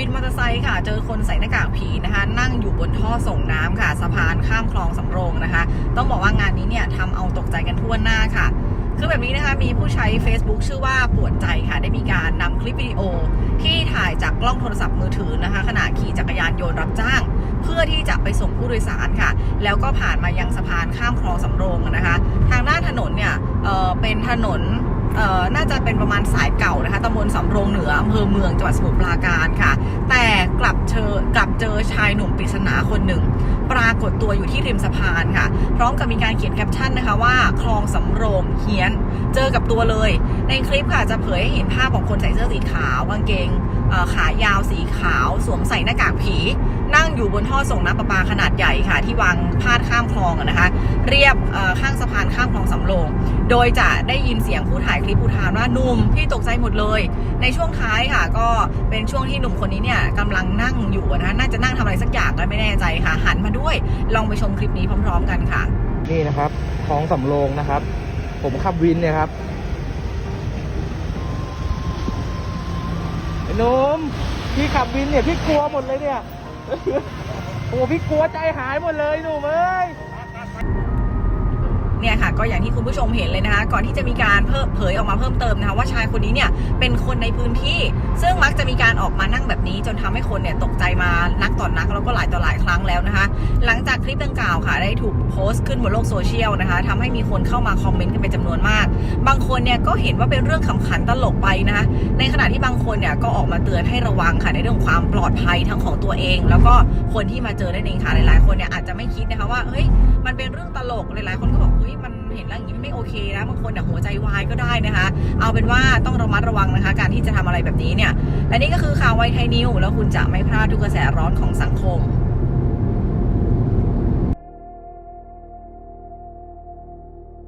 วินมอเตอร์ไซค์ค่ะ เจอคนใส่หน้ากากผีนะคะ นั่งอยู่บนท่อส่งน้ำค่ะ สะพานข้ามคลองสำโรงนะคะ ต้องบอกว่างานนี้เนี่ยทำเอาตกใจกันทั่วหน้าค่ะ คือแบบนี้นะคะมีผู้ใช้ Facebook ชื่อว่าปวดใจค่ะ ได้มีการนำคลิปวิดีโอ ที่ถ่ายจากกล้องโทรศัพท์มือถือนะคะ ขณะขี่จักรยานยนต์รับจ้าง เพื่อที่จะไปส่งผู้โดยสารค่ะ แล้วก็ผ่านมายังสะพานข้ามคลองสำโรงนะคะ ทางด้านถนนเนี่ยเออเป็นถนน น่าจะเป็นประมาณสายเก่านะคะตำบลสำโรงเหนืออำเภอเมืองจังหวัดสมุทรปราการค่ะ แต่กลับเจอกลับเจอชายหนุ่มปริศนาคนหนึ่ง ปรากฏตัวอยู่ที่ริมสะพานค่ะ พร้อมกับมีการเขียนแคปชั่นนะคะว่าคลองสำโรงเฮียน เจอกับตัวเลย ในคลิปค่ะจะเผยให้เห็นภาพของคนใส่เสื้อสีขาวกางเกงขายาวสีขาว สวมใส่หน้ากากผี นั่งอยู่บนท่อส่งน้ำประปาขนาดใหญ่ค่ะ ที่วางพาดข้ามคลองนะคะ เรียบข้างสะพานข้ามคลองสำโรง โดยจะได้ยินเสียงผู้ถ่ายคลิปผู้ทานว่าหนุ่มพี่ตกใจหมดเลย ในช่วงท้ายค่ะ ก็เป็นช่วงที่หนุ่มคนนี้เนี่ยกำลังนั่งอยู่นะน่าจะนั่งทำอะไรสักอย่างก็ไม่แน่ใจค่ะ หันมาด้วยลองไปชมคลิปนี้พร้อม ๆ กันค่ะ นี่นะครับคลองสำโรงนะครับ ผมขับวินเนี่ยครับหนุ่มพี่ขับวินเนี่ยพี่กลัวหมดเลยเนี่ยโอ้พี่กลัวใจหายหมดเลยหนุ่มเอ้ย เนี่ยค่ะก็อย่างที่คุณผู้ชมเห็นเลยนะคะก่อนที่จะมีการเพิ่มเผยออกมาเพิ่มเติมนะคะว่าชายคนนี้เนี่ยเป็นคนในพื้นที่ ซึ่งมักจะมีการออกมานั่งแบบนี้จนทำให้คนเนี่ยตกใจมานัก ต่อนนักแล้วก็หลายต่อหลายครั้งแล้วนะคะ หลังจากคลิปดังกล่าวค่ะ ได้ถูกโพสต์ขึ้นบนโลกโซเชียลนะคะทำให้มีคนเข้ามาคอมเมนต์กันเป็นจำนวนมาก บางคนเนี่ยก็เห็นว่าเป็นเรื่องขำขันตลกไปนะคะในขณะที่บางคนเนี่ยก็ออกมาเตือนให้ระวังค่ะในเรื่องของความปลอดภัยทั้งของตัวเอง แล้วก็คนที่มาเจอได้เองค่ะหลาย ๆ คนเนี่ยอาจจะไม่คิดนะคะว่าเฮ้ยมันเป็นเรื่องตลกหลายๆ คนก็บอกเฮ้ยมัน เห็นแล้วอย่างนี้ไม่โอเคนะบางคนเนี่ยหัวใจวายก็ได้นะคะ เอาเป็นว่าต้องระมัดระวังนะคะ การที่จะทำอะไรแบบนี้เนี่ยและนี่ก็คือข่าวไวไทยนิวแล้วคุณจะไม่พลาดทุกกระแสร้อนของสังคม